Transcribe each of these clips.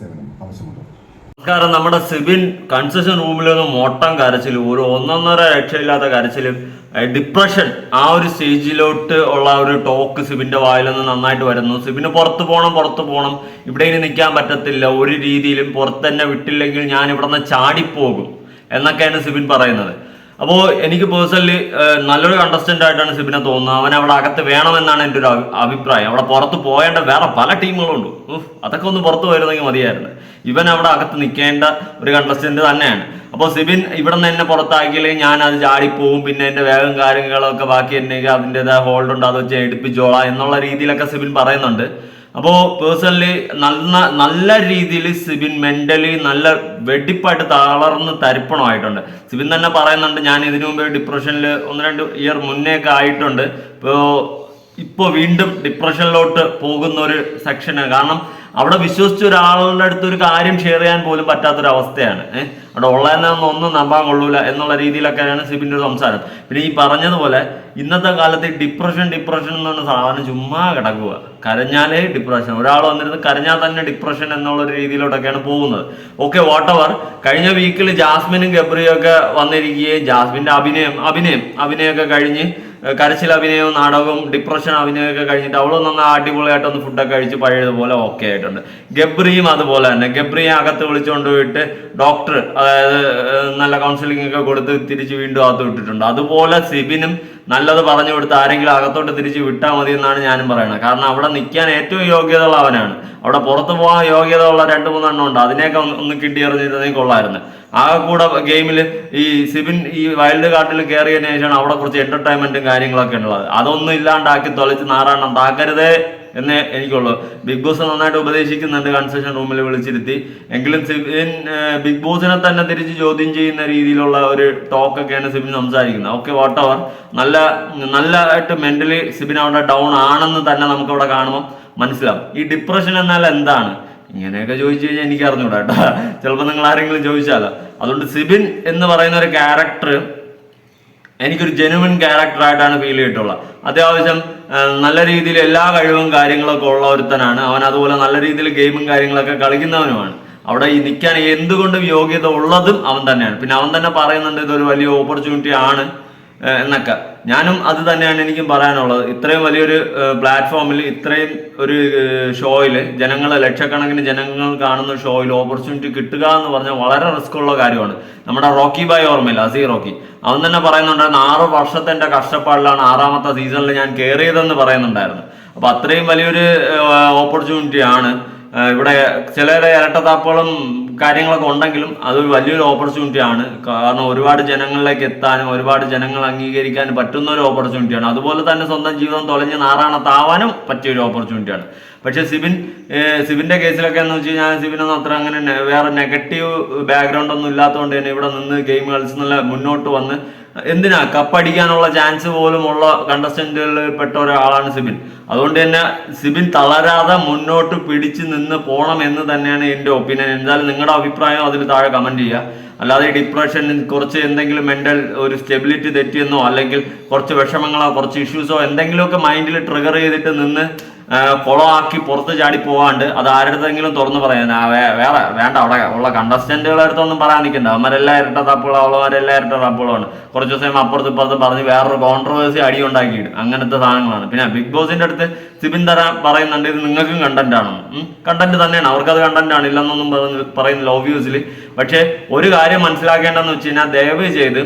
സേവനം ആവശ്യമുണ്ട്. നമസ്കാരം. നമ്മുടെ സിബിൻ കൺസെഷൻ റൂമിൽ നിന്ന് മൊട്ടം കരച്ചിലും ഒരു ഒന്നൊന്നര രക്ഷയില്ലാത്ത കരച്ചിലും ഡിപ്രഷൻ ആ ഒരു സ്റ്റേജിലോട്ട് ഉള്ള ഒരു ടോക്ക് സിബിന്റെ വായിൽ നിന്ന് നന്നായിട്ട് വരുന്നു. സിബിന് പുറത്ത് പോകണം പുറത്ത് പോകണം ഇവിടെ ഇനി നിൽക്കാൻ പറ്റത്തില്ല. ഒരു രീതിയിലും പുറത്ത് തന്നെ വിട്ടില്ലെങ്കിൽ ഞാൻ ഇവിടെ നിന്ന് ചാടിപ്പോകും എന്നൊക്കെയാണ് സിബിൻ പറയുന്നത്. അപ്പോൾ എനിക്ക് പേഴ്സണലി നല്ലൊരു കണ്ടസ്റ്റന്റ് ആയിട്ടാണ് സിബിനെ തോന്നുന്നത്. അവൻ അവിടെ അകത്ത് വേണമെന്നാണ് എന്റെ ഒരു അഭിപ്രായം. അവിടെ പുറത്ത് പോയേണ്ട വേറെ പല ടീമുകളുണ്ട്. അതൊക്കെ ഒന്ന് പുറത്ത് പോയിരുന്നെങ്കിൽ മതിയായിരുന്നു. ഇവൻ അവിടെ അകത്ത് നിൽക്കേണ്ട ഒരു കണ്ടസ്റ്റന്റ് തന്നെയാണ്. അപ്പോൾ സിബിൻ ഇവിടെ നിന്ന് എന്നെ പുറത്താക്കിയില്ലെങ്കിൽ ഞാൻ അത് ചാടിപ്പോവും പിന്നെ എന്റെ വേഗം കാര്യങ്ങളൊക്കെ ബാക്കി എന്നെ അതിന്റെതായ ഹോൾഡ് ഉണ്ട് അത് വെച്ച് എടുപ്പിച്ചോളാം എന്നുള്ള രീതിയിലൊക്കെ സിബിൻ പറയുന്നുണ്ട്. അപ്പോൾ പേഴ്സണലി നല്ല നല്ല രീതിയിൽ സിബിൻ മെന്റലി നല്ല വെടിപ്പായിട്ട് തളർന്ന് തരിപ്പണമായിട്ടുണ്ട്. സിബിൻ തന്നെ പറയുന്നുണ്ട് ഞാൻ ഇതിനു മുമ്പ് ഡിപ്രഷനിൽ ഒന്ന് രണ്ട് ഇയർ മുന്നേ ഒക്കെ ആയിട്ടുണ്ട്. ഇപ്പോൾ ഇപ്പോൾ വീണ്ടും ഡിപ്രഷനിലോട്ട് പോകുന്ന ഒരു സെക്ഷന് കാരണം അവിടെ വിശ്വസിച്ച ഒരാളുടെ അടുത്ത് ഒരു കാര്യം ഷെയർ ചെയ്യാൻ പോലും പറ്റാത്തൊരവസ്ഥയാണ് ഏഹ് അവിടെ ഉള്ളതെന്നൊന്നും ഒന്നും നമ്പാൻ കൊള്ളൂല എന്നുള്ള രീതിയിലൊക്കെയാണ് സിബിന്റെ ഒരു സംസാരം. പിന്നെ ഈ പറഞ്ഞതുപോലെ ഇന്നത്തെ കാലത്ത് ഡിപ്രഷൻ ഡിപ്രഷൻ എന്ന് പറഞ്ഞ സാധനം ചുമ്മാ കിടക്കുക. കരഞ്ഞാലേ ഡിപ്രഷൻ ഒരാൾ വന്നിരുന്ന് കരഞ്ഞാൽ തന്നെ ഡിപ്രഷൻ എന്നുള്ള രീതിയിലോട്ടൊക്കെയാണ് പോകുന്നത്. ഓക്കെ വാട്ടവർ കഴിഞ്ഞ വീക്കിൽ ജാസ്മിനും ഗബ്രിയും ഒക്കെ വന്നിരിക്കുകയും ജാസ്മിന്റെ അഭിനയം അഭിനയം അഭിനയമൊക്കെ കഴിഞ്ഞ് കരച്ചിൽ അഭിനയവും നാടകവും ഡിപ്രഷൻ അഭിനയമൊക്കെ കഴിഞ്ഞിട്ട് അവളും നന്നാ അടിപൊളിയായിട്ടൊന്ന് ഫുഡൊക്കെ കഴിച്ച് പഴയതുപോലെ ഓക്കെ ആയിട്ടുണ്ട്. ഗബ്രിയും അതുപോലെ തന്നെ. ഗബ്രിയെ അകത്ത് വിളിച്ചുകൊണ്ട് പോയിട്ട് ഡോക്ടർ അതായത് നല്ല കൗൺസിലിംഗ് ഒക്കെ കൊടുത്ത് തിരിച്ച് വീണ്ടും അകത്ത് വിട്ടിട്ടുണ്ട്. അതുപോലെ സിബിനും നല്ലത് പറഞ്ഞു കൊടുത്ത് ആരെങ്കിലും അകത്തോട്ട് തിരിച്ച് വിട്ടാൽ മതി എന്നാണ് ഞാനും പറയുന്നത്. കാരണം അവിടെ നിൽക്കാൻ ഏറ്റവും യോഗ്യത ഉള്ള അവനാണ്. അവിടെ പുറത്തു പോകാൻ യോഗ്യത ഉള്ള രണ്ട് മൂന്നെണ്ണം ഉണ്ട്. അതിനെയൊക്കെ ഒന്ന് കിട്ടി എറിഞ്ഞിരുന്നെങ്കിൽ കൊള്ളായിരുന്നു. ആകെ കൂടെ ഗെയിമിൽ ഈ സിബിൻ ഈ വൈൽഡ് കാർട്ടിൽ കയറിയതിനു ശേഷമാണ് അവിടെ കുറച്ച് എന്റർടൈൻമെന്റും കാര്യങ്ങളൊക്കെ ഉള്ളത്. അതൊന്നും ഇല്ലാണ്ടാക്കി തൊലച്ച് നാറാണ്ണം താക്കരുതേ എന്നേ എനിക്കുള്ളൂ. ബിഗ് ബോസ് നന്നായിട്ട് ഉപദേശിക്കുന്നുണ്ട്. കൺസെഷൻ റൂമിൽ വിളിച്ചിരുത്തി. എങ്കിലും സിബിൻ ബിഗ് ബോസിനെ തന്നെ തിരിച്ച് ചോദ്യം ചെയ്യുന്ന രീതിയിലുള്ള ഒരു ടോക്കൊക്കെയാണ് സിബിൻ സംസാരിക്കുന്നത്. ഓക്കെ വാട്ട് അവർ നല്ല നല്ലതായിട്ട് മെന്റലി സിബിൻ അവിടെ ഡൗൺ ആണെന്ന് തന്നെ നമുക്ക് അവിടെ കാണുമ്പോൾ മനസ്സിലാവും. ഈ ഡിപ്രഷൻ എന്നാൽ എന്താണ്? ഇങ്ങനെയൊക്കെ ചോദിച്ചു കഴിഞ്ഞാൽ എനിക്ക് അറിഞ്ഞൂടാ കേട്ടോ. ചിലപ്പോൾ നിങ്ങൾ ആരെങ്കിലും ചോദിച്ചാലോ. അതുകൊണ്ട് സിബിൻ എന്ന് പറയുന്ന ഒരു ക്യാരക്ടർ എനിക്കൊരു ജെനുവിൻ ക്യാരക്ടറായിട്ടാണ് ഫീൽ ചെയ്തിട്ടുള്ളത്. അത്യാവശ്യം നല്ല രീതിയിൽ എല്ലാ കഴിവും കാര്യങ്ങളൊക്കെ ഉള്ള ഒരുത്തനാണ്. അവൻ അതുപോലെ നല്ല രീതിയിൽ ഗെയിമും കാര്യങ്ങളൊക്കെ കളിക്കുന്നവനുമാണ്. അവിടെ ഈ നിൽക്കാൻ എന്തുകൊണ്ടും യോഗ്യത ഉള്ളതും അവൻ തന്നെയാണ്. പിന്നെ അവൻ തന്നെ പറയുന്നുണ്ട് ഇതൊരു വലിയ ഓപ്പർച്യൂണിറ്റി ആണ് എന്നൊക്കെ. ഞാനും അത് തന്നെയാണ് എനിക്കും പറയാനുള്ളത്. ഇത്രയും വലിയൊരു പ്ലാറ്റ്ഫോമിൽ ഇത്രയും ഒരു ഷോയിൽ ജനങ്ങൾ ലക്ഷക്കണക്കിന് ജനങ്ങൾ കാണുന്ന ഷോയിൽ ഓപ്പർച്യൂണിറ്റി കിട്ടുക എന്ന് പറഞ്ഞാൽ വളരെ റിസ്ക് ഉള്ള കാര്യമാണ്. നമ്മുടെ റോക്കി ബായ് ഓർമ്മയില്ല അസീ റോക്കി. അവൻ തന്നെ പറയുന്നുണ്ടായിരുന്നു ആറ് വർഷത്തെ എന്റെ കഷ്ടപ്പാടിലാണ് ആറാമത്തെ സീസണിൽ ഞാൻ കയറിയതെന്ന് പറയുന്നുണ്ടായിരുന്നു. അപ്പൊ അത്രയും വലിയൊരു ഓപ്പർച്യൂണിറ്റി ആണ്. ഇവിടെ ചിലരെ ഇരട്ടത്താപ്പുകളും കാര്യങ്ങളൊക്കെ ഉണ്ടെങ്കിലും അതൊരു വലിയൊരു ഓപ്പർച്യൂണിറ്റി ആണ്. കാരണം ഒരുപാട് ജനങ്ങളിലേക്ക് എത്താനും ഒരുപാട് ജനങ്ങൾ അംഗീകരിക്കാനും പറ്റുന്ന ഒരു ഓപ്പർച്യൂണിറ്റിയാണ് അതുപോലെ തന്നെ സ്വന്തം ജീവിതം തൊലഞ്ഞ് നാറാണത്താവാനും പറ്റിയ ഒരു ഓപ്പർച്യൂണിറ്റിയാണ് പക്ഷെ സിബിൻ സിബിന്റെ കേസിലൊക്കെ എന്ന് വെച്ച് കഴിഞ്ഞാൽ സിബിനൊന്നും അത്ര അങ്ങനെ വേറെ നെഗറ്റീവ് ബാക്ക്ഗ്രൗണ്ട് ഒന്നും ഇല്ലാത്തതുകൊണ്ട് തന്നെ ഇവിടെ നിന്ന് ഗെയിം കളിച്ച് നല്ല മുന്നോട്ട് വന്ന് എന്തിനാ കപ്പടിക്കാനുള്ള ചാൻസ് പോലും ഉള്ള കണ്ടസ്റ്റന്റുകളിൽ പെട്ട ഒരാളാണ് സിബിൻ. അതുകൊണ്ട് തന്നെ സിബിൻ തളരാതെ മുന്നോട്ട് പിടിച്ചു നിന്ന് പോകണം എന്ന് തന്നെയാണ് എന്റെ ഒപ്പീനിയൻ എന്തായാലും നിങ്ങളുടെ അഭിപ്രായം അതിൽ താഴെ കമന്റ് ചെയ്യുക. അല്ലാതെ ഈ ഡിപ്രഷൻ കുറച്ച് എന്തെങ്കിലും മെന്റൽ ഒരു സ്റ്റെബിലിറ്റി തെറ്റിയെന്നോ അല്ലെങ്കിൽ കുറച്ച് വിഷമങ്ങളോ കുറച്ച് ഇഷ്യൂസോ എന്തെങ്കിലുമൊക്കെ മൈൻഡിൽ ട്രിഗർ ചെയ്തിട്ട് നിന്ന് ആ, ആക്കി പുറത്ത് ചാടി പോവാണ്ട് അത് ആരുടെങ്കിലും തുറന്നു പറയാൻ. വേറെ വേണ്ട അവിടെ ഉള്ള കണ്ടസ്റ്റന്റുകളുടെ അടുത്തൊന്നും പറയാൻ നിൽക്കണ്ട. അവന്മാരെല്ലാം ഇരട്ട തപ്പുകളും അവളവരെല്ലാം ഇരട്ട തപ്പുകളാണ്. കുറച്ച് ദിവസം അപ്പുറത്ത് ഇപ്പുറത്ത് പറഞ്ഞ് വേറൊരു കോൺട്രവേഴ്സി അടി ഉണ്ടാക്കിയിട്ട് അങ്ങനത്തെ സാധനങ്ങളാണ്. പിന്നെ ബിഗ് ബോസിന്റെ അടുത്ത് സിബിൻ തര പറയുന്നുണ്ട് ഇത് നിങ്ങൾക്കും കണ്ടന്റ് ആണ്. കണ്ടന്റ് തന്നെയാണ്. അവർക്കത് കണ്ടന്റ് ആണ്. ഇല്ലെന്നൊന്നും പറയുന്നില്ല ഓബിയസ്ലി പക്ഷേ ഒരു കാര്യം മനസ്സിലാക്കേണ്ടതെന്ന് വെച്ച് കഴിഞ്ഞാൽ ദയവ് ചെയ്ത്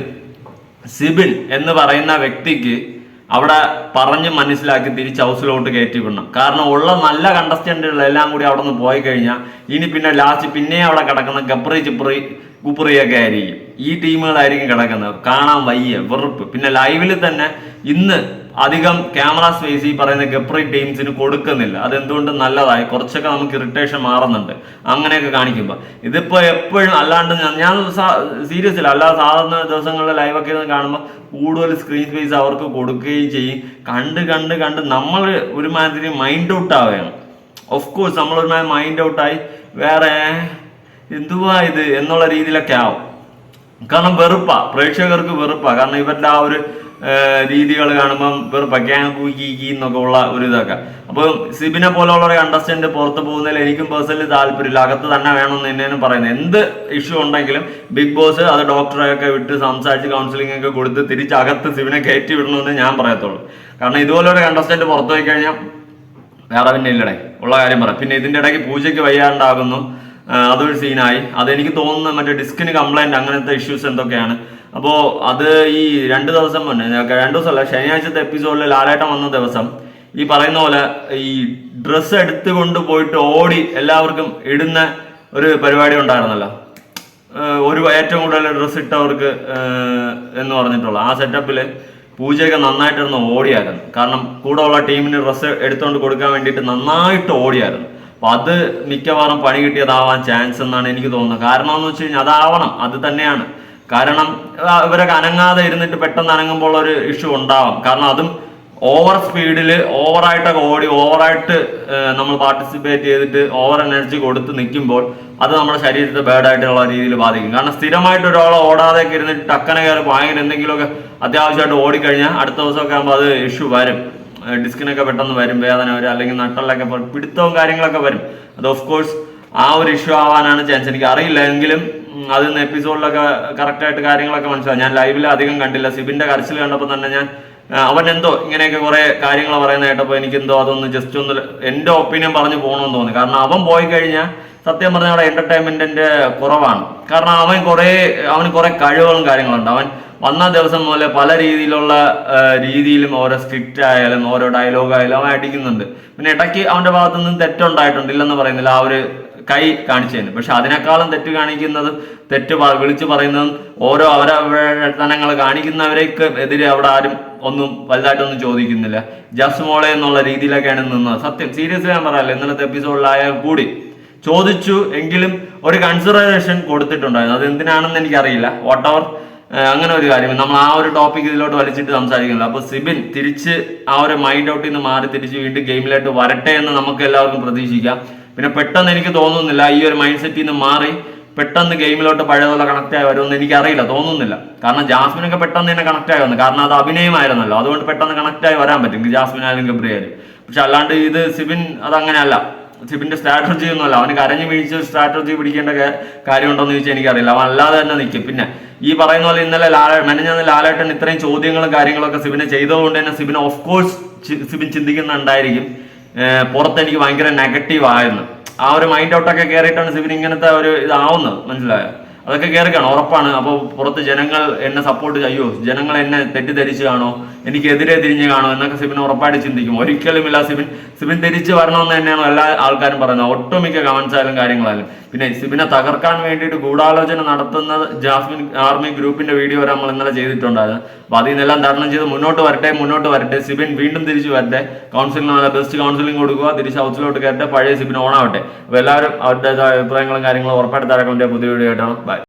സിബിൻ എന്ന് പറയുന്ന വ്യക്തിക്ക് അവിടെ പറഞ്ഞ് മനസ്സിലാക്കി തിരിച്ച് ഹൗസിലോട്ട് കയറ്റി വിടണം. കാരണം ഉള്ള നല്ല കണ്ടസ്റ്റന്റുകളെല്ലാം കൂടി അവിടെ നിന്ന് പോയി കഴിഞ്ഞാൽ ഇനി പിന്നെ ലാസ്റ്റ് പിന്നെ അവിടെ കിടക്കുന്ന ഗപ്രി ചിപ്രി കുപ്രിയൊക്കെ ആയിരിക്കും. ഈ ടീമുകളായിരിക്കും കിടക്കുന്നത്. കാണാൻ വയ്യ വെറുപ്പ്. പിന്നെ ലൈവിൽ തന്നെ ഇന്ന് അധികം ക്യാമറ സ്പേസ് ഈ പറയുന്ന ഗപ്രി ടീംസിന് കൊടുക്കുന്നില്ല. അതെന്തുകൊണ്ട് നല്ലതായി? കുറച്ചൊക്കെ നമുക്ക് ഇറിറ്റേഷൻ മാറുന്നുണ്ട്. അങ്ങനെയൊക്കെ കാണിക്കുമ്പോൾ ഇതിപ്പോൾ എപ്പോഴും അല്ലാണ്ട് ഞാൻ- സീരിയസ് സീരിയസില്ല അല്ലാതെ സാധാരണ ദിവസങ്ങളിൽ ലൈവൊക്കെ കാണുമ്പോൾ കൂടുതൽ സ്ക്രീൻ സ്പേസ് അവർക്ക് കൊടുക്കുകയും ചെയ്യും. കണ്ട് കണ്ട് കണ്ട് നമ്മൾ ഒരുമാതിരി മൈൻഡ് ഔട്ട് ആവുകയാണ്. ഓഫ് കോഴ്സ് നമ്മൾ ഒരുമാതിരി മൈൻഡ് ഔട്ടായി വേറെ എന്തുവാ ഇത് എന്നുള്ള രീതിയിലൊക്കെ ആവും. കാരണം വെറുപ്പാ. പ്രേക്ഷകർക്ക് വെറുപ്പാ. കാരണം ഇവരുടെ ആ ഒരു രീതികൾ കാണുമ്പം വെറും പക്കാങ് കൂക്കി എന്നൊക്കെ ഉള്ള ഒരു ഇതൊക്കെ. അപ്പോൾ സിബിനെ പോലുള്ള ഒരു കണ്ടസ്റ്റന്റ് പുറത്ത് പോകുന്നതിൽ എനിക്കും പേഴ്സണലി താല്പര്യമില്ല. അകത്ത് തന്നെ വേണമെന്ന് തന്നെയാണ് പറയുന്നത്. എന്ത് ഇഷ്യൂ ഉണ്ടെങ്കിലും ബിഗ് ബോസ് അത് ഡോക്ടറെയൊക്കെ വിട്ട് സംസാരിച്ച് കൗൺസിലിംഗ് ഒക്കെ കൊടുത്ത് തിരിച്ച് അകത്ത് സിബിനെ കയറ്റി വിടണമെന്ന് ഞാൻ പറയത്തുള്ളൂ. കാരണം ഇതുപോലെ ഒരു കണ്ടസ്റ്റന്റ് പുറത്തു പോയി കഴിഞ്ഞാൽ വേറെ പിന്നെ ഇല്ലടേ. ഉള്ള കാര്യം പറ. പിന്നെ ഇതിന്റെ ഇടയ്ക്ക് പൂജയ്ക്ക് വയ്യാണ്ടാകുന്നു. അതൊരു സീനായി അതെനിക്ക് തോന്നുന്ന മറ്റേ ഡിസ്കിന് കംപ്ലൈന്റ് അങ്ങനത്തെ ഇഷ്യൂസ് എന്തൊക്കെയാണ്. അപ്പോൾ അത് ഈ രണ്ട് ദിവസം മുന്നേ രണ്ട് ദിവസമല്ല ശനിയാഴ്ചത്തെ എപ്പിസോഡിൽ ലാലേട്ടൻ വന്ന ദിവസം ഈ പറയുന്ന പോലെ ഈ ഡ്രസ്സ് എടുത്തുകൊണ്ട് പോയിട്ട് ഓടി എല്ലാവർക്കും ഇടുന്ന ഒരു പരിപാടി ഉണ്ടായിരുന്നല്ലോ. ഒരു ഏറ്റവും കൂടുതൽ ഡ്രസ്സ് ഇട്ടവർക്ക് എന്ന് പറഞ്ഞിട്ടുള്ള ആ സെറ്റപ്പിൽ പൂജയൊക്കെ നന്നായിട്ടിരുന്ന് ഓടിയായിരുന്നു. കാരണം കൂടെ ഉള്ള ടീമിന് ഡ്രസ്സ് എടുത്തുകൊണ്ട് കൊടുക്കാൻ വേണ്ടിയിട്ട് നന്നായിട്ട് ഓടിയായിരുന്നു. അപ്പൊ അത് മിക്കവാറും പണി കിട്ടിയതാവാൻ ചാൻസ് എന്നാണ് എനിക്ക് തോന്നുന്നത്. കാരണം എന്ന് വെച്ച് കഴിഞ്ഞാൽ അതാവണം അത് തന്നെയാണ്. കാരണം ഇവരൊക്കെ അനങ്ങാതെ ഇരുന്നിട്ട് പെട്ടെന്ന് അനങ്ങുമ്പോൾ ഒരു ഇഷ്യൂ ഉണ്ടാവാം. കാരണം അതും ഓവർ സ്പീഡിൽ ഓവറായിട്ടൊക്കെ ഓടി ഓവറായിട്ട് നമ്മൾ പാർട്ടിസിപ്പേറ്റ് ചെയ്തിട്ട് ഓവർ എനർജി കൊടുത്ത് നിൽക്കുമ്പോൾ അത് നമ്മുടെ ശരീരത്തെ ബാഡായിട്ടുള്ള രീതിയിൽ ബാധിക്കും. കാരണം സ്ഥിരമായിട്ട് ഒരാൾ ഓടാതെയൊക്കെ ഇരുന്നിട്ട് ടക്കനെ കയറി ഭയങ്കര എന്തെങ്കിലുമൊക്കെ അത്യാവശ്യമായിട്ട് ഓടിക്കഴിഞ്ഞാൽ അടുത്ത ദിവസമൊക്കെ ആകുമ്പോൾ അത് ഇഷ്യൂ വരും. ഡിസ്കിനൊക്കെ പെട്ടെന്ന് വരും വേദന വരും അല്ലെങ്കിൽ നട്ടലൊക്കെ പിടുത്തവും കാര്യങ്ങളൊക്കെ വരും. അത് ഓഫ് കോഴ്സ് ആ ഒരു ഇഷ്യൂ ആവാനാണ് ചാൻസ് എനിക്ക് അറിയില്ല. എങ്കിലും അത് എപ്പിസോഡിലൊക്കെ കറക്റ്റായിട്ട് കാര്യങ്ങളൊക്കെ മനസ്സിലാവും ഞാൻ ലൈവിൽ അധികം കണ്ടില്ല. സിബിന്റെ കരച്ചിൽ കണ്ടപ്പോൾ തന്നെ ഞാൻ അവൻ എന്തോ ഇങ്ങനെയൊക്കെ കുറെ കാര്യങ്ങൾ പറയുന്ന കേട്ടപ്പോൾ എനിക്ക് എന്തോ അതൊന്ന് ജസ്റ്റ് ഒന്ന് എന്റെ ഒപ്പീനിയൻ പറഞ്ഞു പോകണമെന്ന് തോന്നി. കാരണം അവൻ പോയി കഴിഞ്ഞാൽ സത്യം പറഞ്ഞാൽ അവിടെ എന്റർടൈൻമെന്റിന്റെ കുറവാണ്. കാരണം അവൻ കുറെ അവന് കുറെ കഴിവുകളും കാര്യങ്ങളുണ്ട്. അവൻ വന്ന ദിവസം മുതൽ പല രീതിയിലുള്ള രീതിയിലും ഓരോ സ്ക്രിപ്റ്റ് ആയാലും ഓരോ ഡയലോഗ് ആയാലും അവൻ അടിക്കുന്നുണ്ട്. പിന്നെ ഇടയ്ക്ക് അവന്റെ ഭാഗത്തു നിന്നും തെറ്റുണ്ടായിട്ടുണ്ട് ഇല്ലെന്ന് പറയുന്നില്ല. ആ ഒരു കൈ കാണിച്ചതിന് പക്ഷെ അതിനേക്കാളും തെറ്റ് കാണിക്കുന്നത് തെറ്റ് വിളിച്ചു പറയുന്നതും ഓരോ അവരവതനങ്ങൾ കാണിക്കുന്നവരേക്ക് എതിരെ അവിടെ ആരും ഒന്നും വലുതായിട്ടൊന്നും ചോദിക്കുന്നില്ല. ജസ് മോളെ എന്നുള്ള രീതിയിലൊക്കെയാണ് നിന്നത്. സത്യം സീരിയസ്ലി ഞാൻ പറയാല്ലോ ഇന്നലത്തെ എപ്പിസോഡിലായാൽ കൂടി ചോദിച്ചു എങ്കിലും ഒരു കൺസിഡറേഷൻ കൊടുത്തിട്ടുണ്ടായിരുന്നു. അത് എന്തിനാണെന്ന് എനിക്കറിയില്ല. വാട്ട് എവർ അങ്ങനെ ഒരു കാര്യം. നമ്മൾ ആ ഒരു ടോപ്പിക് ഇതിലോട്ട് വലിച്ചിട്ട് സംസാരിക്കുന്നില്ല. അപ്പോൾ സിബിൻ തിരിച്ച് ആ ഒരു മൈൻഡ് ഔട്ടിൽ നിന്ന് മാറി തിരിച്ച് വീണ്ടും ഗെയിമിലോട്ട് വരട്ടെ എന്ന് നമുക്ക് എല്ലാവർക്കും പ്രതീക്ഷിക്കാം. പിന്നെ പെട്ടെന്ന് എനിക്ക് തോന്നുന്നില്ല ഈ ഒരു മൈൻഡ് സെറ്റിൽ നിന്ന് മാറി പെട്ടെന്ന് ഗെയിമിലോട്ട് പഴയതുപോലെ കണക്ട് ആയി വരുമെന്ന് എനിക്ക് അറിയില്ല തോന്നുന്നില്ല. കാരണം ജാസ്മിനൊക്കെ പെട്ടെന്ന് തന്നെ കണക്ട് ആയി വന്നു. കാരണം അത് അഭിനയമായിരുന്നല്ലോ. അതുകൊണ്ട് പെട്ടെന്ന് കണക്ട് ആയി വരാൻ പറ്റും. ജാസ്മിൻ ആയാലും ഗബ്രിയായാലും. പക്ഷെ അല്ലാണ്ട് ഇത് സിബിൻ അതങ്ങനെയല്ല. സിബിന്റെ സ്ട്രാറ്റജി ഒന്നുമല്ല. അവന് കരഞ്ഞു വീഴ്ച സ്ട്രാറ്റജി പിടിക്കേണ്ട കാ- കാര്യമുണ്ടോന്ന് ചോദിച്ചാൽ എനിക്കറിയില്ല. അവൻ അല്ലാതെ തന്നെ നിൽക്കും പിന്നെ ഈ പറയുന്ന പോലെ ഇന്നലെ ലാല മെനഞ്ഞാന്ന് ലാലേട്ടൻ ഇത്രയും ചോദ്യങ്ങളും കാര്യങ്ങളൊക്കെ സിബിനെ ചെയ്തതുകൊണ്ട് തന്നെ സിബിന് ഓഫ് കോഴ്സ് സിബിൻ ചിന്തിക്കുന്നുണ്ടായിരിക്കും. പുറത്ത് എനിക്ക് ഭയങ്കര നെഗറ്റീവ് ആയിരുന്നു. ആ ഒരു മൈൻഡ് ഔട്ടൊക്കെ കയറിയിട്ടാണ് സിബിൻ ഇങ്ങനത്തെ ഒരു ഇതാവുന്നത് മനസ്സിലായോ? അതൊക്കെ കേറിക്കാണ് ഉറപ്പാണ്. അപ്പോൾ പുറത്ത് ജനങ്ങൾ എന്നെ സപ്പോർട്ട് ചെയ്യോ. ജനങ്ങൾ എന്നെ തെറ്റിദ്ധരിച്ച് കാണോ? എനിക്കെതിരെ തിരിഞ്ഞ് കാണോ? എന്നൊക്കെ സിബിൻ ഉറപ്പായിട്ട് ചിന്തിക്കും. ഒരിക്കലും ഇല്ല സിബിൻ സിബിൻ തിരിച്ച് വരണമെന്ന് തന്നെയാണ് എല്ലാ ആൾക്കാരും പറയുന്നത്. ഒട്ടുമിക്ക കമന്റ്സ് ആയാലും കാര്യങ്ങളായാലും. പിന്നെ സിബിനെ തകർക്കാൻ വേണ്ടിയിട്ട് ഗൂഢാലോചന നടത്തുന്ന ജാസ്മിൻ ആർമി ഗ്രൂപ്പിന്റെ വീഡിയോ വരെ നമ്മൾ ഇന്നലെ ചെയ്തിട്ടുണ്ടായിരുന്നു അപ്പൊ അതിൽ നിന്നെല്ലാം തരണം ചെയ്ത് മുന്നോട്ട് വരട്ടെ മുന്നോട്ട് വരട്ടെ. സിബിൻ വീണ്ടും തിരിച്ചു വരട്ടെ. കൗൺസിലിംഗ് നല്ല ബെസ്റ്റ് കൗൺസിലിംഗ് കൊടുക്കുക. തിരിച്ച് ഹൗസിലോട്ട് കയറട്ടെ. പഴയ സിബിൻ ഓണാവട്ടെ. അപ്പൊ എല്ലാവരും അവരുടേതായ അഭിപ്രായങ്ങളും കാര്യങ്ങളും ഉറപ്പായിട്ട് തരാൻ വേണ്ടി പുതിയ വീഡിയോ ആയിട്ടാണ്